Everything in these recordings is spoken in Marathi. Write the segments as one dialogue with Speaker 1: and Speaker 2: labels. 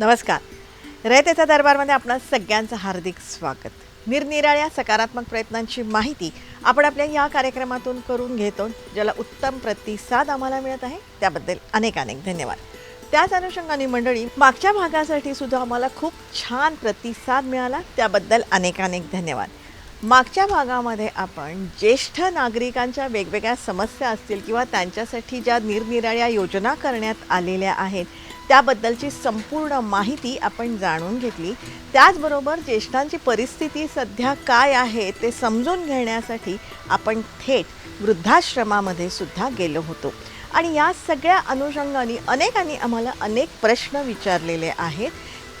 Speaker 1: नमस्कार. रयतेचा दरबारमध्ये आपणा सगळ्यांचं हार्दिक स्वागत. निरनिराळ्या सकारात्मक प्रयत्नांची माहिती आपण आपल्या या कार्यक्रमातून करून घेतो ज्याला उत्तम प्रतिसाद आम्हाला मिळत आहे त्याबद्दल अनेक अनेक धन्यवाद. त्याच अनुषंगाने मंडळी मागच्या भागासाठी सुद्धा आम्हाला खूप छान प्रतिसाद मिळाला त्याबद्दल अनेक अनेक धन्यवाद. मागच्या भागामध्ये आपण ज्येष्ठ नागरिकांच्या वेगवेगळ्या समस्या असतील किंवा त्यांच्यासाठी ज्या निरनिराळ्या योजना करण्यात आलेल्या आहेत त्याबद्दलची संपूर्ण माहिती आपण जाणून घेतली. त्याचबरोबर ज्येष्ठांची परिस्थिती सध्या काय आहे ते समजून घेण्यासाठी आपण थेट वृद्धाश्रमामध्ये सुद्धा गेलो होतो. आणि या सगळ्या अनुषंगाने अनेकांनी आम्हाला अनेक प्रश्न विचारलेले आहेत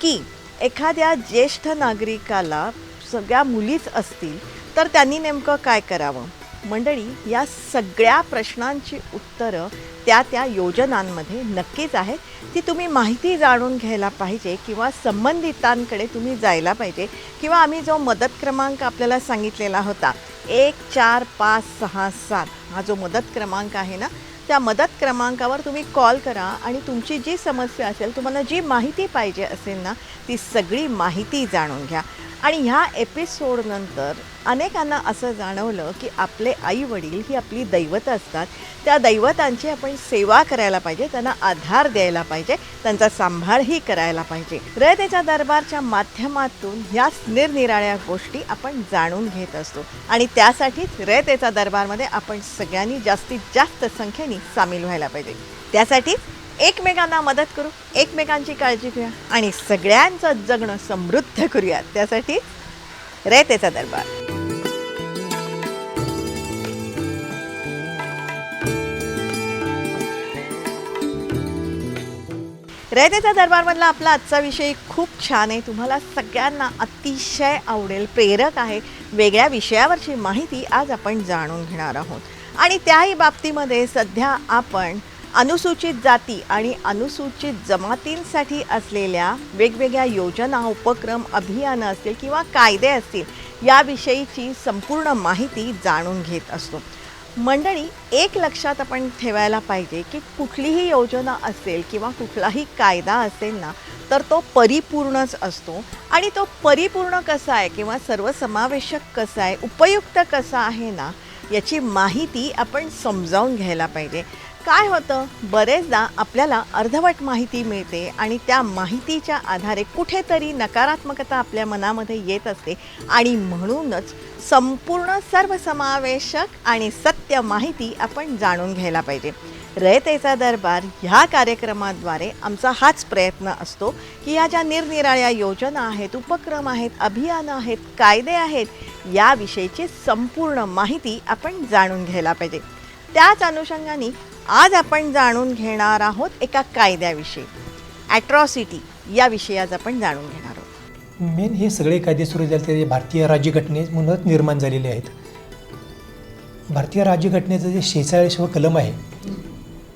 Speaker 1: की एखाद्या ज्येष्ठ नागरिकाला सगळ्या मुलीच असतील तर त्यांनी नेमकं काय करावं? मंडळी या सगळ्या प्रश्नांची उत्तरं त्या त्या योजनांमध्ये नक्कीच आहेत ती तुम्ही माहिती जाणून घ्यायला पाहिजे किंवा संबंधितांकडे तुम्ही जायला पाहिजे किंवा आम्ही जो मदत क्रमांक आपल्याला सांगितलेला होता एक चार पाच सहा सात हा जो मदत क्रमांक आहे ना त्या मदत क्रमांकावर तुम्ही कॉल करा आणि तुमची जी समस्या असेल तुम्हाला जी माहिती पाहिजे असेल ना ती सगळी माहिती जाणून घ्या. आणि ह्या एपिसोडनंतर अनेकांना असं जाणवलं की आपले आई वडील ही आपली दैवत असतात. त्या दैवतांची आपण सेवा करायला पाहिजे त्यांना आधार द्यायला पाहिजे त्यांचा सांभाळही करायला पाहिजे. रयतेच्या दरबारच्या माध्यमातून या निरनिराळ्या गोष्टी आपण जाणून घेत असतो. आणि त्यासाठीच रयतेचा दरबारमध्ये आपण सगळ्यांनी जास्तीत जास्त संख्येने सामील व्हायला पाहिजे. त्यासाठीच एकमेकांना मदत करू एकमेकांची काळजी घेऊया आणि सगळ्यांचं जगणं समृद्ध करूया. त्यासाठी रयतेचा दरबार. रयतेचा दरबारमधला आपला आजचा विषय खूप छान आहे. तुम्हाला सगळ्यांना अतिशय आवडेल प्रेरक आहे. वेगळ्या विषयावरची माहिती आज आपण जाणून घेणार आहोत. आणि त्याही बाबतीमध्ये सध्या आपण अनुसूचित जाती आणि अनुसूचित जमातींसाठी असलेल्या वेगवेगळ्या योजना उपक्रम अभियानं असतील किंवा कायदे असतील याविषयीची संपूर्ण माहिती जाणून घेत असतो. मंडळी एक लक्षात आपण ठेवायला पाहिजे की कुठलीही योजना असेल किंवा कुठलाही कायदा असेल ना तर तो परिपूर्णच असतो. आणि तो परिपूर्ण कसा आहे किंवा सर्वसमावेशक कसा आहे उपयुक्त कसा आहे ना याची माहिती आपण समजावून घ्यायला पाहिजे. काय होतं? बरेचदा आपल्याला अर्धवट माहिती मिळते आणि त्या माहितीच्या आधारे कुठेतरी नकारात्मकता आपल्या मनामध्ये येत असते. आणि म्हणूनच संपूर्ण सर्वसमावेशक आणि सत्य माहिती आपण जाणून घ्यायला पाहिजे. रयतेचा दरबार ह्या कार्यक्रमाद्वारे आमचा हाच प्रयत्न असतो की या ज्या निरनिराळ्या योजना आहेत उपक्रम आहेत अभियानं आहेत कायदे आहेत याविषयीची संपूर्ण माहिती आपण जाणून घ्यायला पाहिजे. त्याच अनुषंगाने आज आपण जाणून घेणार आहोत एका कायद्याविषयी. ॲट्रॉसिटी याविषयी आज आपण जाणून घेणार आहोत.
Speaker 2: मेन हे सगळे कायदे सुरू झाले ते भारतीय राज्यघटनेमधूनच निर्माण झालेले आहेत. भारतीय राज्यघटनेचं जे शेहेचाळीसवं कलम आहे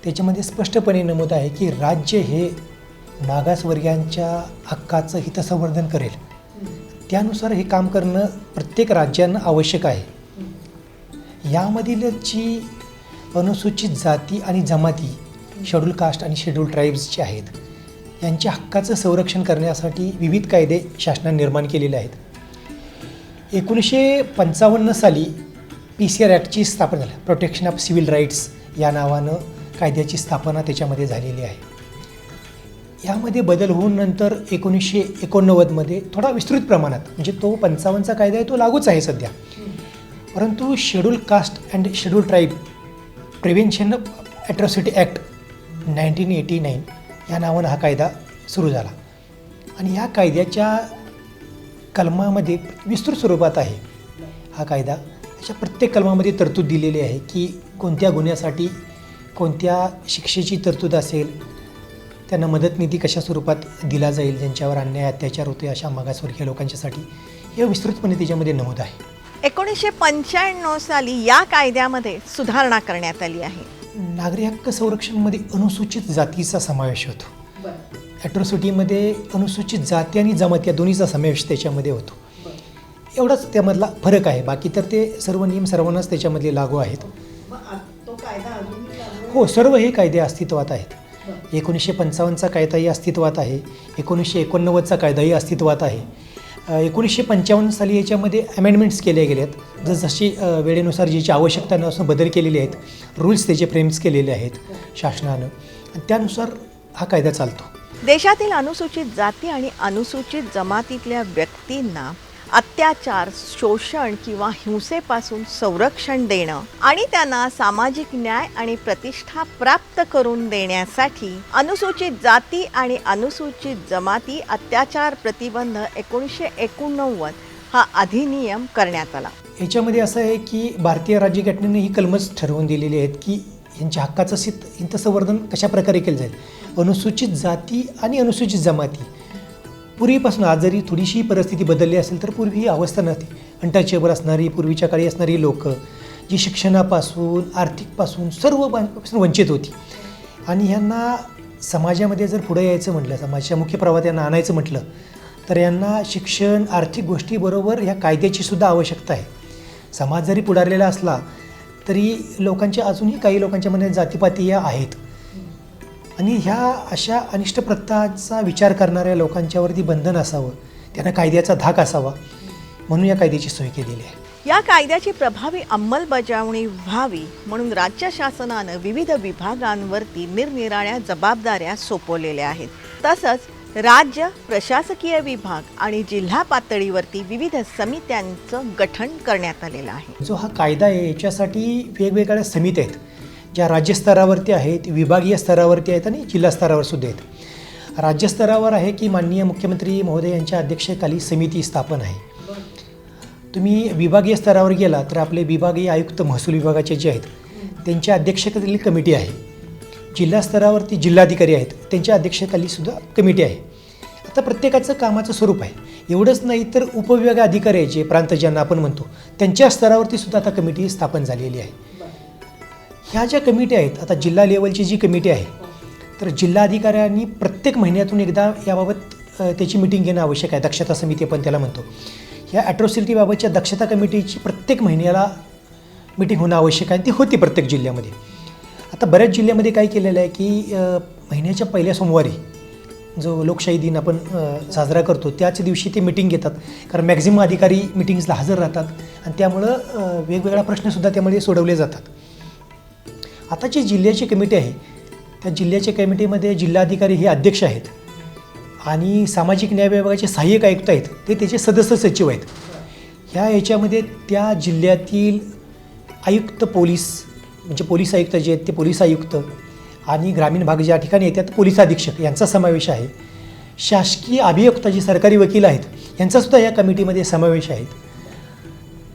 Speaker 2: त्याच्यामध्ये स्पष्टपणे नमूद आहे की राज्य हे मागासवर्गीयांच्या हक्काचं हितसंवर्धन करेल. त्यानुसार हे काम करणं प्रत्येक राज्यांना आवश्यक आहे. यामधील जी अनुसूचित जाती आणि जमाती शेड्यूल कास्ट आणि शेड्यूल ट्राईब्सचे आहेत यांच्या हक्काचं संरक्षण करण्यासाठी विविध कायदे शासनाने निर्माण केलेले आहेत. एकोणीसशे पंचावन्न साली पी सी आर ॲक्टची स्थापना झाली. प्रोटेक्शन ऑफ सिव्हिल राईट्स या नावानं कायद्याची स्थापना त्याच्यामध्ये झालेली आहे. यामध्ये बदल होऊन नंतर एकोणीसशे एकोणनव्वदमध्ये थोडा विस्तृत प्रमाणात म्हणजे तो पंचावन्नचा कायदा आहे तो लागूच आहे सध्या. परंतु schedule caste and schedule tribe prevention atrocity act nineteen eighty nine या नावानं हा कायदा सुरू झाला. आणि या कायद्याच्या कलमामध्ये विस्तृत स्वरूपात आहे. हा कायदा अशा प्रत्येक कलमामध्ये तरतूद दिलेली आहे की कोणत्या गुन्ह्यासाठी कोणत्या शिक्षेची तरतूद असेल त्यांना मदत निधी कशा स्वरूपात दिला जाईल ज्यांच्यावर अन्याय अत्याचार होते अशा मागासवर्गीय लोकांच्यासाठी हे विस्तृतपणे त्याच्यामध्ये नमूद आहे.
Speaker 1: एकोणीसशे पंच्याण्णव साली या कायद्यामध्ये सुधारणा करण्यात आली आहे.
Speaker 2: नागरी हक्क संरक्षणमध्ये अनुसूचित जातीचा समावेश होतो. ॲट्रॉसिटीमध्ये अनुसूचित जाती आणि जमाती या दोन्हीचा समावेश त्याच्यामध्ये होतो. एवढाच त्यामधला फरक आहे. बाकी तर ते सर्व नियम सर्वांनाच त्याच्यामधले लागू आहेत. हो सर्व हे कायदे अस्तित्वात आहेत. एकोणीसशे पंचावन्नचा कायदाही अस्तित्वात आहे. एकोणीसशे एकोणनव्वदचा कायदाही अस्तित्वात आहे. एकोणीसशे पंचावन्न साली याच्यामध्ये अमेंडमेंट्स केले गेले आहेत जसजशी वेळेनुसार ज्याची आवश्यकता नसून बदल केलेले आहेत रूल्स त्याचे फ्रेम्स केलेले आहेत शासनानं. आणि त्यानुसार हा कायदा चालतो.
Speaker 1: देशातील अनुसूचित जाती आणि अनुसूचित जमातीतल्या व्यक्तींना अत्याचार शोषण किंवा हिंसेपासून संरक्षण देणं आणि त्यांना सामाजिक न्याय आणि प्रतिष्ठा प्राप्त करून देण्यासाठी अनुसूचित जाती आणि अनुसूचित जमाती अत्याचार प्रतिबंध एकोणीसशे एकोणनव्वद हा अधिनियम करण्यात आला.
Speaker 2: याच्यामध्ये असं आहे की भारतीय राज्यघटनेने ही कलमच ठरवून दिलेली आहेत की यांच्या हक्काचं सित संवर्धन कशा प्रकारे केलं जाईल? अनुसूचित जाती आणि अनुसूचित जमाती. पूर्वीपासून आज जरी थोडीशी परिस्थिती बदलली असेल तर पूर्वी ही अवस्था नव्हती. अनटचेबल असणारी पूर्वीच्या काळी असणारी लोकं जी शिक्षणापासून आर्थिकपासून सर्व बाबतीपासून वंचित होती. आणि ह्यांना समाजामध्ये जर पुढे यायचं म्हटलं समाजाच्या मुख्य प्रवाहात यांना आणायचं म्हटलं तर यांना शिक्षण आर्थिक गोष्टीबरोबर ह्या कायद्याची सुद्धा आवश्यकता आहे. समाज जरी पुढारलेला असला तरी लोकांच्या अजूनही काही लोकांच्या मनात जातीपाती या आहेत. आणि ह्या अशा अनिष्ट प्रथांचा विचार करणाऱ्या लोकांच्यावरती बंधन असावं त्यांना कायद्याचा धाक असावा म्हणून या कायद्याची सोय केलेली आहे.
Speaker 1: या कायद्याची प्रभावी अंमलबजावणी व्हावी म्हणून राज्य शासनानं विविध विभागांवरती निरनिराळ्या जबाबदाऱ्या सोपवलेल्या आहेत. तसंच राज्य प्रशासकीय विभाग आणि जिल्हा पातळीवरती विविध समित्यांचं गठन करण्यात आलेलं आहे.
Speaker 2: जो हा कायदा आहे याच्यासाठी वेगवेगळ्या समित्या आहेत. ज्या राज्यस्तरावरती आहेत विभागीय स्तरावरती आहेत आणि जिल्हा स्तरावर सुद्धा आहेत. राज्यस्तरावर आहे की माननीय मुख्यमंत्री महोदय यांच्या अध्यक्षतेखाली समिती स्थापन आहे. तुम्ही विभागीय स्तरावर गेला तर आपले विभागीय आयुक्त महसूल विभागाचे जे आहेत त्यांच्या अध्यक्षतेखाली कमिटी आहे. जिल्हा स्तरावरती जिल्हाधिकारी आहेत त्यांच्या अध्यक्षतेखाली सुद्धा कमिटी आहे. आता प्रत्येकाचं कामाचं स्वरूप आहे. एवढंच नाही तर उपविभाग अधिकारी जे प्रांत ज्यांना आपण म्हणतो त्यांच्या स्तरावरती सुद्धा आता कमिटी स्थापन झालेली आहे. ह्या ज्या कमिटी आहेत आता जिल्हा लेवलची जी कमिटी आहे तर जिल्हाधिकाऱ्यांनी प्रत्येक महिन्यातून एकदा याबाबत त्याची मिटिंग घेणं आवश्यक आहे. दक्षता समिती आपण त्याला म्हणतो. ह्या ॲट्रॉसिटीबाबतच्या दक्षता कमिटीची प्रत्येक महिन्याला मिटिंग होणं आवश्यक आहे ती होती प्रत्येक जिल्ह्यामध्ये. आता बऱ्याच जिल्ह्यामध्ये काय केलेलं आहे की महिन्याच्या पहिल्या सोमवारी जो लोकशाही दिन आपण साजरा करतो त्याच दिवशी ते मिटिंग घेतात. कारण मॅक्झिमम अधिकारी मिटिंग्सला हजर राहतात आणि त्यामुळं वेगवेगळा वेगवेगळ्या प्रश्नसुद्धा त्यामध्ये सोडवले जातात. आता जी जिल्ह्याची कमिटी आहे त्या जिल्ह्याच्या कमिटीमध्ये जिल्हाधिकारी हे अध्यक्ष आहेत. आणि सामाजिक न्याय विभागाचे सहाय्यक आयुक्त आहेत ते त्याचे सदस्य सचिव आहेत. ह्या याच्यामध्ये त्या जिल्ह्यातील आयुक्त पोलीस म्हणजे पोलीस आयुक्त जे आहेत ते पोलीस आयुक्त आणि ग्रामीण भाग ज्या ठिकाणी येतात पोलीस अधीक्षक यांचा समावेश आहे. शासकीय अभियुक्त जे सरकारी वकील आहेत यांचासुद्धा या कमिटीमध्ये समावेश आहेत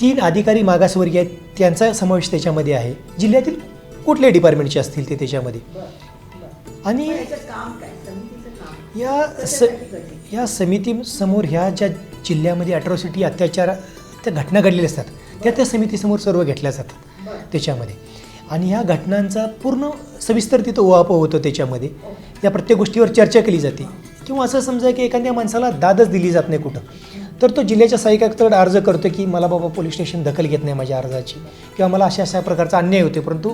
Speaker 2: तीन अधिकारी मागासवर्गीय आहेत त्यांचा समावेश त्याच्यामध्ये आहे. जिल्ह्यातील कुठले डिपार्टमेंटचे असतील ते त्याच्यामध्ये? आणि या स या समितीसमोर ह्या ज्या जिल्ह्यामध्ये अट्रॉसिटी अत्याचार त्या घटना घडलेल्या असतात त्या त्या समितीसमोर सर्व घेतल्या जातात त्याच्यामध्ये. आणि ह्या घटनांचा पूर्ण सविस्तर तिथं उहापोह होतो त्याच्यामध्ये. या प्रत्येक गोष्टीवर चर्चा केली जाते. किंवा असं समजा की एखाद्या माणसाला दादच दिली जात नाही कुठं. तर तो जिल्ह्याच्या सहाय्यक आयुक्ताकडे अर्ज करतो की मला बाबा पोलीस स्टेशन दखल घेत नाही माझ्या अर्जाची. किंवा मला अशा अशा प्रकारचा अन्याय होतो परंतु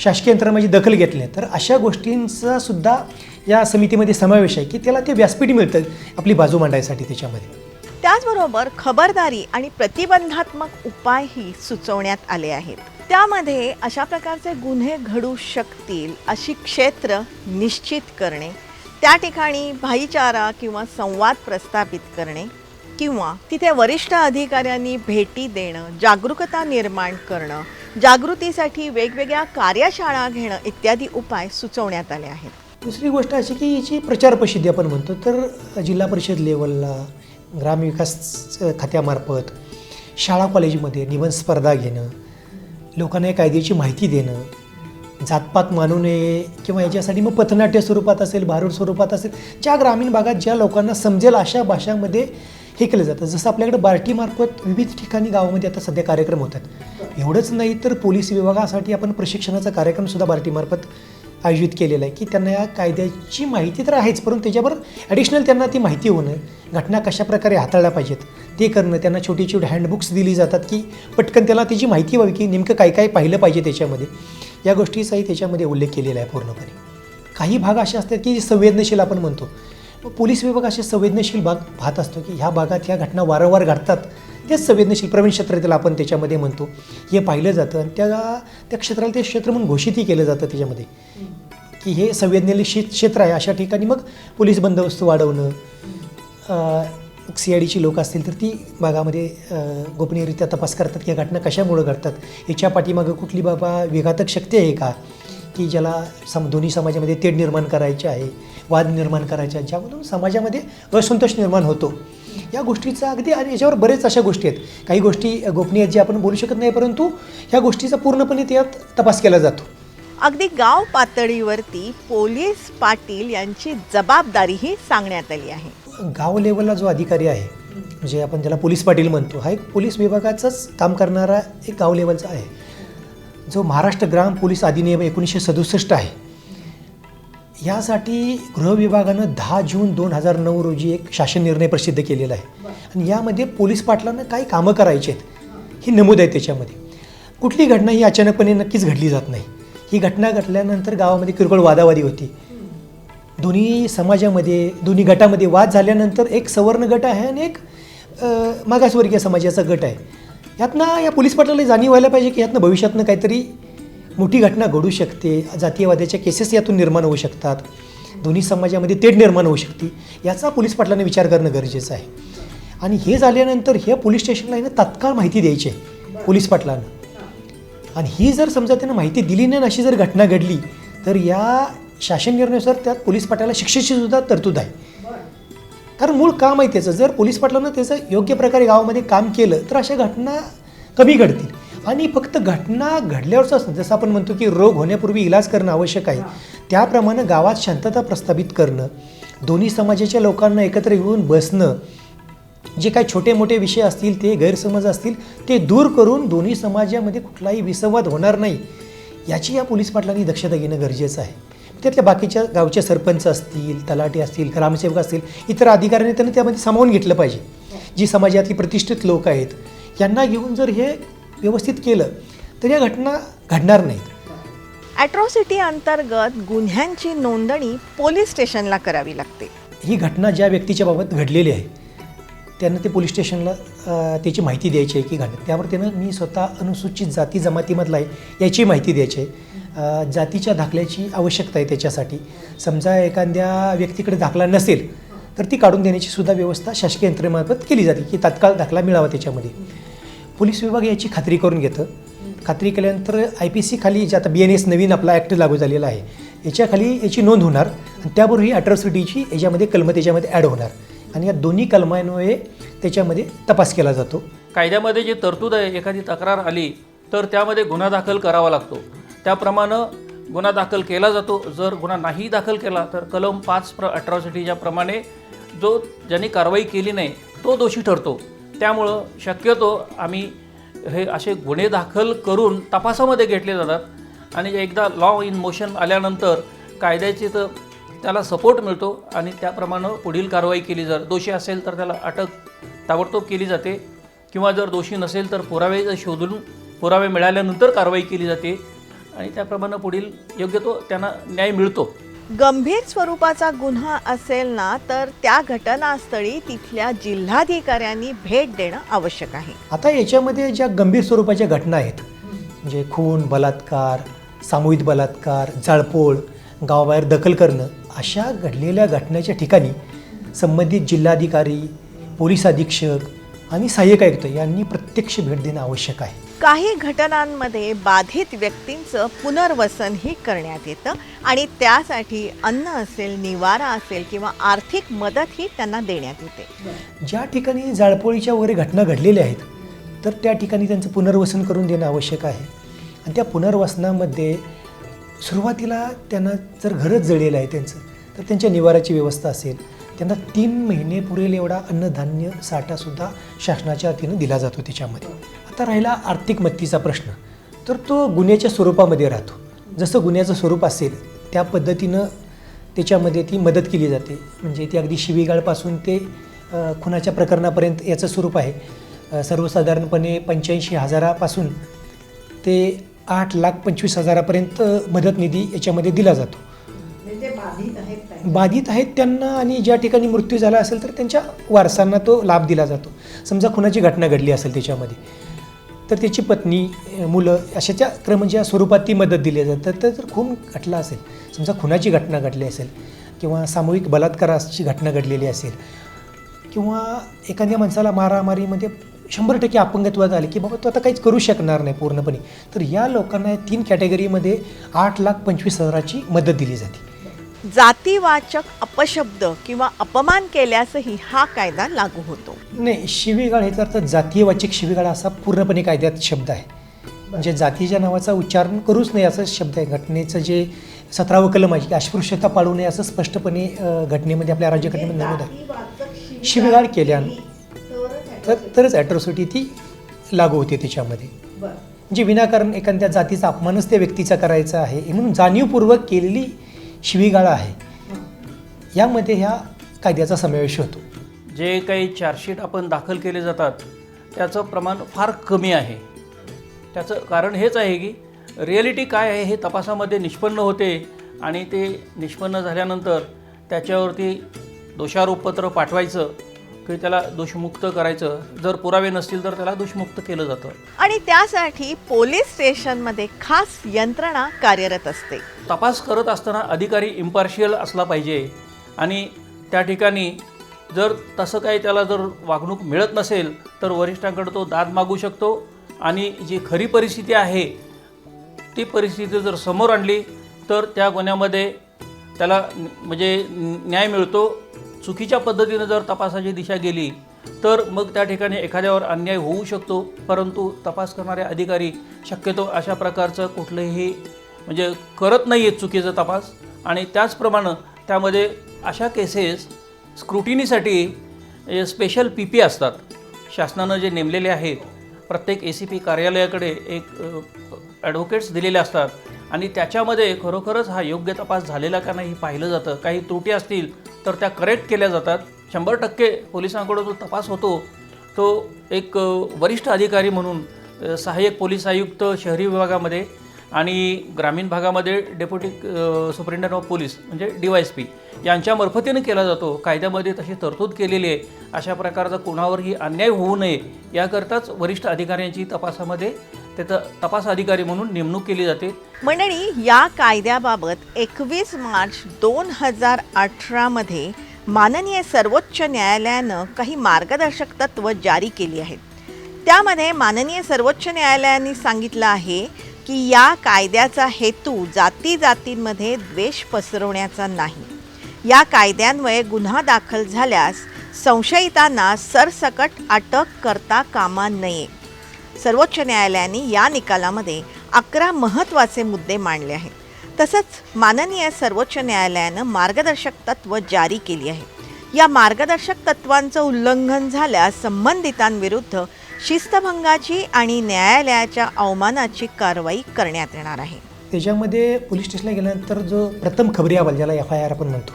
Speaker 2: शासकीय यंत्रणा म्हणजे दखल घेतली. तर अशा गोष्टींचा सुद्धा या समितीमध्ये समावेश आहे की त्याला ते व्यासपीठ मिळतं आपली बाजू मांडायसाठी त्याच्यामध्ये.
Speaker 1: त्याचबरोबर खबरदारी आणि प्रतिबंधात्मक उपायही सुचवण्यात आले आहेत. त्यामध्ये अशा प्रकारचे गुन्हे घडू शकतील अशी क्षेत्र निश्चित करणे त्या ठिकाणी भाईचारा किंवा संवाद प्रस्थापित करणे किंवा तिथे वरिष्ठ अधिकाऱ्यांनी भेटी देणं जागरूकता निर्माण करणं जागृतीसाठी वेगवेगळ्या कार्यशाळा घेणं इत्यादी उपाय सुचवण्यात आले आहेत.
Speaker 2: दुसरी गोष्ट अशी की याची प्रचार प्रसिद्धी आपण म्हणतो तर जिल्हा परिषद लेवलला ग्रामविकास खात्यामार्फत शाळा कॉलेजमध्ये निबंध स्पर्धा घेणं लोकांना या कायद्याची माहिती देणं जातपात मानू नये किंवा याच्यासाठी मग पथनाट्य स्वरूपात असेल भारूड स्वरूपात असेल ज्या ग्रामीण भागात ज्या लोकांना समजेल अशा भाषामध्ये हे केलं जातं. जसं आपल्याकडे बार्टीमार्फत विविध ठिकाणी गावामध्ये आता सध्या कार्यक्रम होतात. एवढंच नाही तर पोलीस विभागासाठी आपण प्रशिक्षणाचा कार्यक्रमसुद्धा बार्टीमार्फत आयोजित केलेला आहे की त्यांना या कायद्याची माहिती तर आहेच परंतु त्याच्यावर ॲडिशनल त्यांना ती माहिती होणं घटना कशाप्रकारे हाताळल्या पाहिजेत ते करणं त्यांना छोटी छोटी हँडबुक्स दिली जातात की पटकन त्याला त्याची माहिती व्हावी की नेमकं काय काय पाहिलं पाहिजे त्याच्यामध्ये. या गोष्टीचाही त्याच्यामध्ये उल्लेख केलेला आहे पूर्णपणे. काही भाग असे असतात की जे संवेदनशील आपण म्हणतो. पोलीस विभाग असे संवेदनशील भाग पाहत असतो की ह्या भागात ह्या घटना वारंवार घडतात. तेच संवेदनशील प्रवीण क्षेत्रातील आपण त्याच्यामध्ये म्हणतो. हे पाहिलं जातं आणि त्या त्या क्षेत्राला ते क्षेत्र म्हणून घोषितही केलं जातं त्याच्यामध्ये. की हे संवेदनशील क्षेत्र आहे अशा ठिकाणी मग पोलीस बंदोबस्त वाढवणं सी आय डीची लोक असतील तर ती भागामध्ये गोपनीयरित्या तपास करतात या घटना कशामुळं घडतात. याच्या पाठीमागं कुठली बाबा विघातक शक्ती आहे का? की ज्याला सम दोन्ही समाजामध्ये तेढ निर्माण करायचे आहे वाद निर्माण करायचे आहे ज्यामधून समाजामध्ये असंतोष निर्माण होतो. या गोष्टीचा अगदी आणि याच्यावर बरेच अशा गोष्टी आहेत. काही गोष्टी गोपनीय जे आपण बोलू शकत नाही परंतु ह्या गोष्टीचा पूर्णपणे त्यात तपास केला जातो.
Speaker 1: अगदी गाव पातळीवरती पोलीस पाटील यांची जबाबदारीही सांगण्यात आली आहे.
Speaker 2: गाव लेवलला जो अधिकारी आहे म्हणजे आपण ज्याला पोलीस पाटील म्हणतो हा एक पोलीस विभागाचंच काम करणारा एक गाव लेवलचा आहे. जो महाराष्ट्र ग्राम पोलीस अधिनियम एकोणीसशे सदुसष्ट आहे यासाठी गृह विभागानं दहा जून दोन हजार नऊ रोजी एक शासन निर्णय प्रसिद्ध केलेला आहे. आणि यामध्ये पोलीस पाटलांना काही कामं करायची आहेत हे नमूद आहे त्याच्यामध्ये. कुठली घटना ही अचानकपणे नक्कीच घडली जात नाही. ही घटना घडल्यानंतर गावामध्ये किरकोळ वादावादी होती. दोन्ही समाजामध्ये दोन्ही गटामध्ये वाद झाल्यानंतर एक सवर्ण गट आहे आणि एक मागासवर्गीय समाजाचा गट आहे. यातनं या पोलीस पाटलाला जाणीव व्हायला पाहिजे की यातनं भविष्यातनं काहीतरी मोठी घटना घडू शकते. जातीयवादाच्या केसेस यातून निर्माण होऊ शकतात. दोन्ही समाजामध्ये तेढ निर्माण होऊ शकते. याचा पोलीस पाटलाने विचार करणं गरजेचं आहे. आणि हे झाल्यानंतर हे पोलीस स्टेशनला आहे ना तात्काळ माहिती द्यायची आहे पोलीस पाटलानं. आणि ही जर समजा त्यांना माहिती दिली नाही अशी जर घटना घडली तर या शासन निर्णयानुसार त्यात पोलीस पाटलाला शिक्षेची सुद्धा तरतूद आहे. कारण मूळ काम आहे त्याचं. जर पोलीस पाटलानं त्याचं योग्य प्रकारे गावामध्ये काम केलं तर अशा घटना कमी घडतील. आणि फक्त घटना घडल्यावरच असतं. जसं आपण म्हणतो की रोग होण्यापूर्वी इलाज करणं आवश्यक आहे. त्याप्रमाणे गावात शांतता प्रस्थापित करणं दोन्ही समाजाच्या लोकांना एकत्र येऊन बसणं जे काही छोटे मोठे विषय असतील ते गैरसमज असतील ते दूर करून दोन्ही समाजामध्ये कुठलाही विसंवाद होणार नाही याची या पोलीस पाटलांनी दक्षता घेणं गरजेचं आहे. त्यातल्या बाकीच्या गावचे सरपंच असतील तलाठी असतील ग्रामसेवक असतील इतर अधिकाऱ्यांनी त्यांनी त्यामध्ये सामावून घेतलं पाहिजे. जी समाजातली प्रतिष्ठित लोक आहेत यांना घेऊन जर हे व्यवस्थित केलं तर या घटना घडणार नाहीत.
Speaker 1: ॲट्रॉसिटी अंतर्गत गुन्ह्यांची नोंदणी पोलीस स्टेशनला करावी लागते.
Speaker 2: ही घटना ज्या व्यक्तीच्या बाबत घडलेली आहे त्यांना ते पोलीस स्टेशनला त्याची माहिती द्यायची आहे की घडलं त्यावर त्यानं मी स्वतः अनुसूचित जाती जमातीमधला आहे याची माहिती द्यायची आहे. जातीच्या दाखल्याची आवश्यकता आहे त्याच्यासाठी. समजा एखाद्या व्यक्तीकडे दाखला नसेल तर ती काढून देण्याची सुद्धा व्यवस्था शासकीय यंत्रणेमार्फत केली जाते की तात्काळ दाखला मिळावा त्याच्यामध्ये. पोलीस विभाग याची खात्री करून घेतं. खात्री केल्यानंतर आय पी सी खाली जे आता बी एन एस नवीन आपला ॲक्ट लागू झालेला आहे याच्याखाली याची नोंद होणार आणि त्याबरोबर ही अट्रॉसिटीची याच्यामध्ये कलमं त्याच्यामध्ये ॲड होणार. आणि या दोन्ही कलमांमुळे त्याच्यामध्ये तपास केला जातो.
Speaker 3: कायद्यामध्ये जी तरतूद आहे एखादी तक्रार आली तर त्यामध्ये गुन्हा दाखल करावा लागतो. त्याप्रमाणे गुन्हा दाखल केला जातो. जर गुन्हा नाही दाखल केला तर कलम पाच प्र अट्रॉसिटीच्या प्रमाणे जो ज्यांनी कारवाई केली नाही तो दोषी ठरतो. त्यामुळं शक्यतो आम्ही हे असे गुन्हे दाखल करून तपासामध्ये घेतले जातात. आणि एकदा लॉ इन मोशन आल्यानंतर कायद्याची तर त्याला सपोर्ट मिळतो आणि त्याप्रमाणे पुढील कारवाई केली जर दोषी असेल तर त्याला अटक ताबडतोब केली जाते. किंवा जर दोषी नसेल तर पुरावे शोधून पुरावे मिळाल्यानंतर कारवाई केली जाते. आणि त्याप्रमाणे पुढील योग्य तो त्यांना न्याय मिळतो.
Speaker 1: गंभीर स्वरूपाचा गुन्हा असेल ना तर त्या घटनास्थळी तिथल्या जिल्हाधिकाऱ्यांनी भेट देणं आवश्यक आहे.
Speaker 2: आता याच्यामध्ये ज्या गंभीर स्वरूपाच्या घटना आहेत म्हणजे खून बलात्कार सामूहिक बलात्कार जाळपोळ गावाबाहेर दखल करणं अशा घडलेल्या घटनेच्या ठिकाणी संबंधित जिल्हाधिकारी पोलीस अधीक्षक आणि सहाय्यक आयुक्त यांनी प्रत्यक्ष भेट देणं आवश्यक आहे.
Speaker 1: काही घटनांमध्ये बाधित व्यक्तींचं पुनर्वसनही करण्यात येतं आणि त्यासाठी अन्न असेल निवारा असेल किंवा आर्थिक मदतही त्यांना देण्यात येते.
Speaker 2: ज्या ठिकाणी जाळपोळीच्या वगैरे घटना घडलेल्या आहेत तर त्या ठिकाणी त्यांचं पुनर्वसन करून देणं आवश्यक आहे. आणि त्या पुनर्वसनामध्ये सुरुवातीला त्यांना जर घरच जळलेलं आहे त्यांचं तर त्यांच्या निवाराची व्यवस्था असेल त्यांना तीन महिने पुरेल एवढा अन्नधान्य साठासुद्धा शासनाच्या वतीनं दिला जातो त्याच्यामध्ये. आता राहिला आर्थिक मत्तीचा प्रश्न. तर तो गुन्ह्याच्या स्वरूपामध्ये राहतो. जसं गुन्ह्याचं स्वरूप असेल त्या पद्धतीनं त्याच्यामध्ये ती मदत केली जाते. म्हणजे ती अगदी शिवीगाळपासून ते खुनाच्या प्रकरणापर्यंत याचं स्वरूप आहे. सर्वसाधारणपणे पंच्याऐंशी हजारापासून ते आठ लाख पंचवीस हजारापर्यंत मदत निधी याच्यामध्ये दिला जातो. बाधित आहेत त्यांना आणि ज्या ठिकाणी मृत्यू झाला असेल तर त्यांच्या वारसांना तो लाभ दिला जातो. समजा खुनाची घटना घडली असेल त्याच्यामध्ये तर त्याची पत्नी मुलं अशाच्या क्रम ज्या स्वरूपात ती मदत दिली जाते. तर जर खून घटला असेल समजा खुनाची घटना घडली असेल किंवा सामूहिक बलात्काराची घटना घडलेली असेल किंवा एखाद्या माणसाला मारामारीमध्ये शंभर टक्के अपंगत्वात आले की बाबा तो आता काहीच करू शकणार नाही पूर्णपणे तर या लोकांना तीन कॅटेगरीमध्ये आठ लाख पंचवीस हजाराची मदत दिली जाते.
Speaker 1: जातीवाचक अपशब्द किंवा अपमान केल्यासही हा कायदा लागू होतो.
Speaker 2: नाही शिवीगाळ ह्याचा अर्थ जातीयवाचक शिवीगाळ असा पूर्णपणे कायद्यात शब्द आहे. म्हणजे जातीच्या नावाचा उच्चारण करूच नाही असा शब्द आहे. घटनेचं जे सतरावं कलम आहे की अस्पृश्यता पाळू नये असं स्पष्टपणे घटनेमध्ये आपल्या राज्यघटनेमध्ये नमूद आहे. शिवीगाळ केल्यानं तर तरच ॲट्रॉसिटी ती लागू होते त्याच्यामध्ये. म्हणजे विनाकारण एखाद्या जातीचा अपमानच त्या व्यक्तीचा करायचा आहे म्हणून जाणीवपूर्वक केलेली शिवीगाळा आहे. यामध्ये ह्या कायद्याचा समावेश होतो.
Speaker 3: जे काही चार्जशीट आपण दाखल केले जातात त्याचं प्रमाण फार कमी आहे. त्याचं कारण हेच आहे की रिॲलिटी काय आहे हे तपासामध्ये निष्पन्न होते आणि ते निष्पन्न झाल्यानंतर त्याच्यावरती दोषारोपपत्र पाठवायचं की त्याला दोषमुक्त करायचं. जर पुरावे नसतील तर त्याला दोषमुक्त केलं जातं.
Speaker 1: आणि त्यासाठी पोलीस स्टेशनमध्ये खास यंत्रणा कार्यरत असते.
Speaker 3: तपास करत असताना अधिकारी इम्पार्शियल असला पाहिजे. आणि त्या ठिकाणी जर तसं काही त्याला जर वागणूक मिळत नसेल तर वरिष्ठांकडे तो दाद मागू शकतो. आणि जी खरी परिस्थिती आहे ती परिस्थिती जर समोर आणली तर त्या गुन्ह्यामध्ये त्याला म्हणजे न्याय मिळतो. चुकीच्या पद्धतीनं जर तपासाची दिशा गेली तर मग त्या ठिकाणी एखाद्यावर अन्याय होऊ शकतो. परंतु तपास करणारे अधिकारी शक्यतो अशा प्रकारचं कुठलंही म्हणजे करत नाही आहेत चुकीचा तपास. आणि त्याचप्रमाणे त्यामध्ये अशा केसेस स्क्रुटिनीसाठी स्पेशल पी पी असतात. शासनानं जे नेमलेले आहेत प्रत्येक ए सी पी कार्यालयाकडे एक ॲडव्होकेट्स दिलेले असतात. आणि त्याच्यामध्ये खरोखरच हा योग्य तपास झालेला का नाही हे पाहिलं जातं. काही त्रुटी असतील तर त्या करेक्ट केल्या जातात. शंभर टक्के पोलिसांकडून जो तपास होतो तो एक वरिष्ठ अधिकारी म्हणून सहाय्यक पोलीस आयुक्त शहरी विभागामध्ये आणि ग्रामीण भागामध्ये डेप्युटी सुपरिटेंडंट ऑफ पोलीस म्हणजे डी वाय एस पी यांच्या मार्फतीनं केला जातो. कायद्यामध्ये तशी तरतूद केलेली आहे. अशा प्रकारचा कोणावरही अन्याय होऊ नये याकरताच वरिष्ठ अधिकाऱ्यांची तपासामध्ये त्याचं तपास अधिकारी म्हणून नेमणूक केली जाते.
Speaker 1: मंडळी या कायद्याबाबत एकवीस मार्च दोन हजार अठरामध्ये माननीय सर्वोच्च न्यायालयानं काही मार्गदर्शक तत्व जारी केली आहेत. त्यामध्ये माननीय सर्वोच्च न्यायालयाने सांगितलं आहे की या कायद्याचा हेतू जाती जातींमध्ये द्वेष पसरवण्याचा नाही. या कायद्यान्वये गुन्हा दाखल झाल्यास संशयितांना सरसकट अटक करता कामा नये. सर्वोच्च न्यायालयाने या निकालामध्ये अकरा महत्त्वाचे मुद्दे मांडले आहेत. तसंच माननीय सर्वोच्च न्यायालयानं मार्गदर्शक तत्व जारी केली आहे. या मार्गदर्शक तत्वांचं उल्लंघन झाल्यास संबंधितांविरुद्ध शिस्तभंगाची आणि न्यायालयाच्या अवमानाची कारवाई करण्यात येणार आहे.
Speaker 2: त्याच्यामध्ये पोलीस स्टेशनला गेल्यानंतर जो प्रथम खबरी अहवाल ज्याला एफ आय आर आपण म्हणतो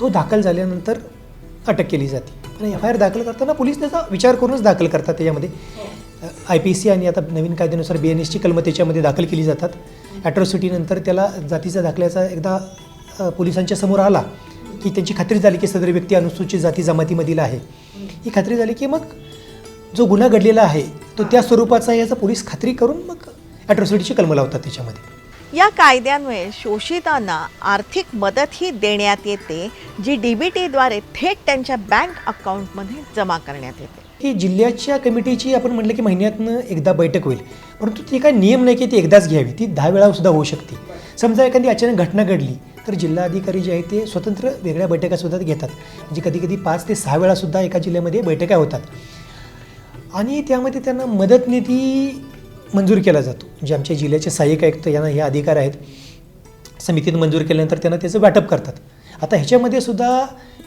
Speaker 2: तो दाखल झाल्यानंतर अटक केली जाते. पण एफ आय आर दाखल करताना पोलीस त्याचा विचार करूनच दाखल करतात त्याच्यामध्ये. आय पी सी आणि आता नवीन कायद्यानुसार बी एन एसची कलमं त्याच्यामध्ये दाखल केली जातात. ॲट्रॉसिटीनंतर त्याला जातीचा दाखल्याचा एकदा पोलिसांच्या समोर आला की त्यांची खात्री झाली की सदर व्यक्ती अनुसूचित जाती जमातीमधील आहे. ही खात्री झाली की मग जो गुन्हा घडलेला आहे तो त्या स्वरूपाचा याचा पोलीस खात्री करून मग ॲट्रॉसिटीची कलमं लावतात त्याच्यामध्ये.
Speaker 1: या कायद्यामुळे शोषितांना आर्थिक मदतही देण्यात येते जी डी बी टीद्वारे थेट त्यांच्या बँक अकाउंटमध्ये जमा करण्यात येते.
Speaker 2: की जिल्ह्याच्या कमिटीची आपण म्हटलं की महिन्यातनं एकदा बैठक होईल. परंतु ती काय नियम नाही की ती एकदाच घ्यावी. ती दहा वेळासुद्धा होऊ शकते. समजा एखादी अचानक घटना घडली तर जिल्हाधिकारी जे आहे ते स्वतंत्र वेगळ्या बैठकासुद्धा घेतात. म्हणजे कधी कधी पाच ते सहा वेळासुद्धा एका जिल्ह्यामध्ये बैठका होतात. आणि त्यामध्ये त्यांना मदत निधी मंजूर केला जातो. म्हणजे आमच्या जिल्ह्याचे सहाय्यक आयुक्त यांना हे अधिकार आहेत. समितीनं मंजूर केल्यानंतर त्यांना त्याचं वाटप करतात. आता ह्याच्यामध्ये सुद्धा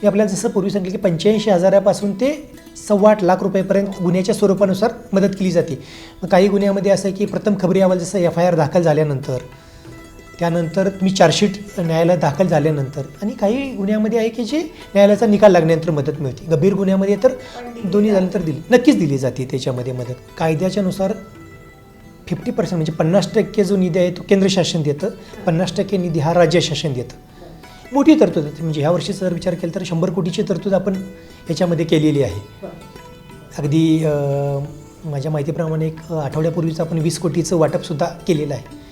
Speaker 2: आपल्याला जसं पूर्वी सांगितलं की पंच्याऐंशी हजारापासून ते सव्वा आठ लाख रुपयेपर्यंत गुन्ह्याच्या स्वरूपानुसार मदत केली जाते. मग काही गुन्ह्यामध्ये असं आहे की प्रथम खबरी अहवाल जसं एफ आय आर दाखल झाल्यानंतर त्यानंतर तुम्ही चार्जशीट न्यायालयात दाखल झाल्यानंतर आणि काही गुन्ह्यामध्ये आहे की जे न्यायालयाचा निकाल लागल्यानंतर मदत मिळते. गंभीर गुन्ह्यामध्ये तर दोन्ही झाल्यानंतर दिली नक्कीच दिली जाते त्याच्यामध्ये मदत. कायद्याच्यानुसार फिफ्टी पर्सेंट म्हणजे पन्नास टक्के जो निधी आहे तो केंद्र शासन देतं पन्नास टक्के निधी हा राज्य शासन देतं. मोठी तरतूद आहे. म्हणजे ह्या वर्षीचा जर विचार केला तर शंभर कोटीची तरतूद आपण याच्यामध्ये केलेली आहे. अगदी माझ्या माहितीप्रमाणे एक आठवड्यापूर्वीच आपण वीस कोटीचं वाटपसुद्धा केलेलं आहे.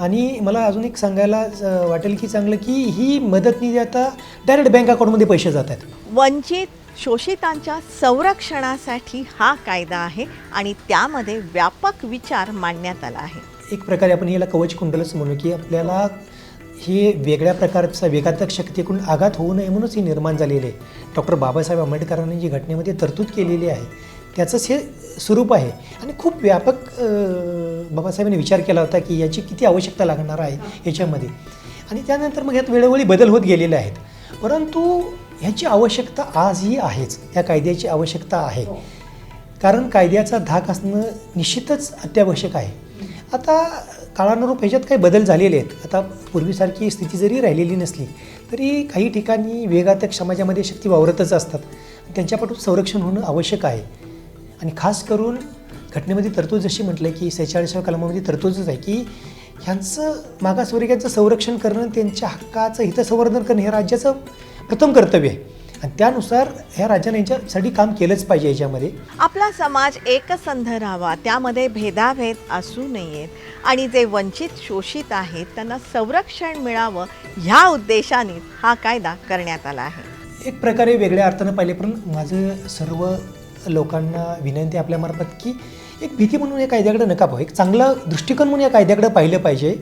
Speaker 2: आणि मला अजून एक सांगायला वाटेल की चांगलं की ही मदत निधी आता डायरेक्ट बँक अकाउंटमध्ये पैसे जात आहेत.
Speaker 1: वंचित शोषितांच्या संरक्षणासाठी हा कायदा आहे आणि त्यामध्ये व्यापक विचार मांडण्यात आला आहे.
Speaker 2: एक प्रकारे आपण याला कवच कुंडलच म्हणू की आपल्याला हे वेगळ्या प्रकारचा वेगातक शक्तीकडून आघात होऊ नये म्हणूनच ही निर्माण झालेली आहे. डॉक्टर बाबासाहेब आंबेडकरांनी जी घटनेमध्ये तरतूद केलेली आहे त्याचंच हे स्वरूप आहे. आणि खूप व्यापक बाबासाहेबांनी विचार केला होता की याची किती आवश्यकता लागणार आहे याच्यामध्ये. आणि त्यानंतर मग यात वेळोवेळी बदल होत गेलेले आहेत. परंतु ह्याची आवश्यकता आजही आहेच या कायद्याची आवश्यकता आहे. कारण कायद्याचा धाक असणं निश्चितच अत्यावश्यक आहे. आता काळानुरूप ह्याच्यात काही बदल झालेले आहेत. आता पूर्वीसारखी स्थिती जरी राहिलेली नसली तरी काही ठिकाणी वेगातक समाजामध्ये शक्ती वावरतच असतात. त्यांच्यापासून संरक्षण होणं आवश्यक आहे. आणि खास करून घटनेमध्ये तरतूद जशी म्हटलं की सेहेचाळीसाव्या कलमामध्ये तरतूदच आहे की ह्यांचं मागासवर्गीयांचं संरक्षण करणं त्यांच्या हक्काचं हितसंवर्धन करणं हे राज्याचं प्रथम कर्तव्य आहे. आणि त्यानुसार ह्या राज्याने यांच्यासाठी काम केलंच पाहिजे याच्यामध्ये.
Speaker 1: आपला समाज एकसंध राहावा त्यामध्ये भेदाभेद असू नयेत. आणि जे वंचित शोषित आहेत त्यांना संरक्षण मिळावं ह्या उद्देशाने हा कायदा करण्यात आला आहे.
Speaker 2: एक प्रकारे वेगळ्या अर्थानं पाहिले पण माझं सर्व लोकांना विनंती आपल्यामार्फत की एक भीती म्हणून या कायद्याकडे नका पाहू. एक चांगला दृष्टिकोन म्हणून या कायद्याकडे पाहिलं पाहिजे.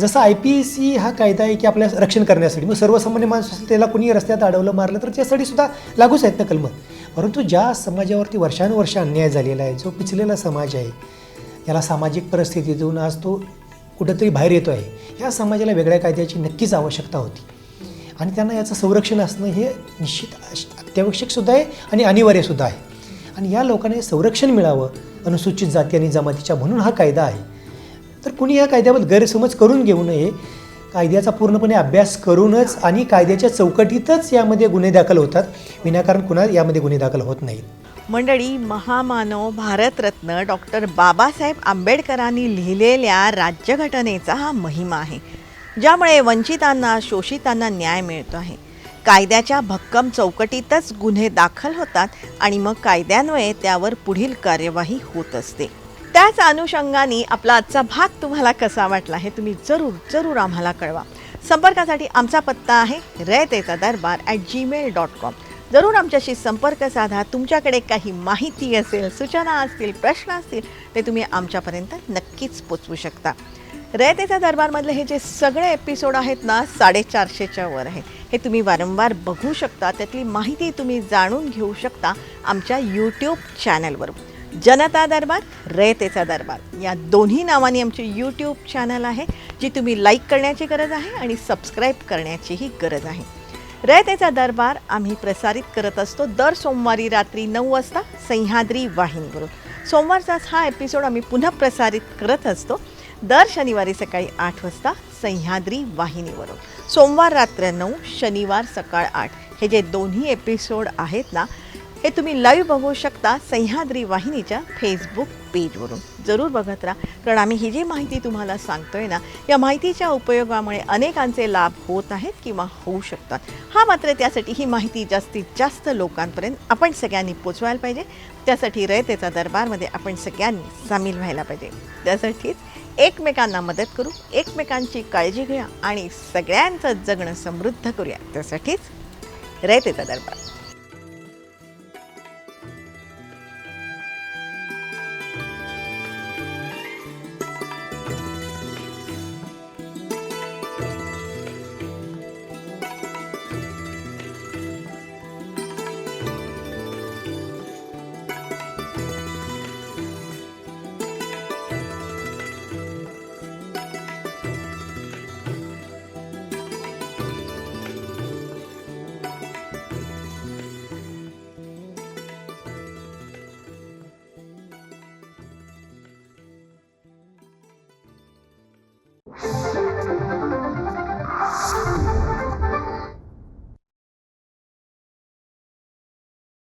Speaker 2: जसं आय पी सी हा कायदा आहे की आपल्या रक्षण करण्यासाठी. मग सर्वसामान्य माणूस असेल त्याला कुणी रस्त्यात अडवलं मारलं तर त्यासाठी सुद्धा लागूच आहेत ना कलम. परंतु ज्या समाजावरती वर्षानुवर्ष अन्याय झालेला आहे जो पिचलेला समाज आहे याला सामाजिक परिस्थितीतून आज तो कुठंतरी बाहेर येतो आहे या समाजाला वेगळ्या कायद्याची नक्कीच आवश्यकता होती. आणि त्यांना याचं संरक्षण असणं हे निश्चित अत्यावश्यकसुद्धा आहे आणि अनिवार्यसुद्धा आहे. आणि या लोकांना हे संरक्षण मिळावं अनुसूचित जाती आणि जमातीच्या म्हणून हा कायदा आहे. तर कुणी या कायद्याबद्दल गैरसमज करून घेऊ नये. कायद्याचा पूर्णपणे अभ्यास करूनच आणि कायद्याच्या चौकटीतच यामध्ये गुन्हे दाखल होतात. विनाकारण कुणा यामध्ये गुन्हे दाखल होत नाहीत.
Speaker 1: मंडळी महामानव भारतरत्न डॉक्टर बाबासाहेब आंबेडकरांनी लिहिलेल्या राज्यघटनेचा हा महिमा आहे ज्यामुळे वंचितांना शोषितांना न्याय मिळतो आहे. कायद्याच्या भक्कम चौकटीतच गुन्हे दाखल होतात आणि मग कायद्यान्वये त्यावर पुढील कार्यवाही होत असते. त्याच अनुषंगाने आपला आजचा भाग तुम्हाला कसा वाटला हे तुम्ही जरूर जरूर आम्हाला कळवा. संपर्कासाठी आमचा पत्ता आहे रयतेचा दरबार ॲट जीमेल डॉट कॉम जरूर आमच्याशी संपर्क साधा. तुमच्याकडे काही माहिती असेल सूचना असतील प्रश्न असतील ते तुम्ही आमच्यापर्यंत नक्कीच पोचवू शकता. रयतेचा दरबारमधले हे जे सगळे एपिसोड आहेत ना साडेचारशेच्या वर आहेत हे तुम्ही वारंवार बघू शकता. त्यातली माहिती तुम्ही जाणून घेऊ शकता आमच्या यूट्यूब चॅनलवर जनता दरबार रयतेचा दरबार. या दोन्ही नावाने आमचे यूट्यूब चॅनल आहे जी तुम्ही लाईक करण्याची गरज आहे आणि सबस्क्राईब करण्याचीही गरज आहे. रयतेचा दरबार आम्ही प्रसारित करत असतो दर सोमवारी रात्री नऊ वाजता सह्याद्री वाहिनीवरून. सोमवारचाच हा एपिसोड आम्ही पुन्हा प्रसारित करत असतो दर शनिवारी सकाळी आठ वाजता सह्याद्री वाहिनीवरून. सोमवार रात्र नऊ शनिवार सकाळ आठ. हे जे दोन्ही एपिसोड आहेत ना हे तुम्ही लाईव्ह बघू शकता सह्याद्री वाहिनीच्या फेसबुक पेजवरून जरूर बघत राहा कारण आम्ही ही जी माहिती तुम्हाला सांगतोय ना या माहितीच्या उपयोगामुळे अनेकांचे लाभ होत आहेत किंवा होऊ शकतात. हा मात्र त्यासाठी ही माहिती जास्तीत जास्त लोकांपर्यंत आपण सगळ्यांनी पोचवायला पाहिजे. त्यासाठी रयतेचा दरबारमध्ये आपण सगळ्यांनी सामील व्हायला पाहिजे. त्यासाठीच एकमेकांना मदत करू एकमेकांची काळजी घेऊया आणि सगळ्यांचं जगणं समृद्ध करूया. त्यासाठीच रयतेचा दरबार.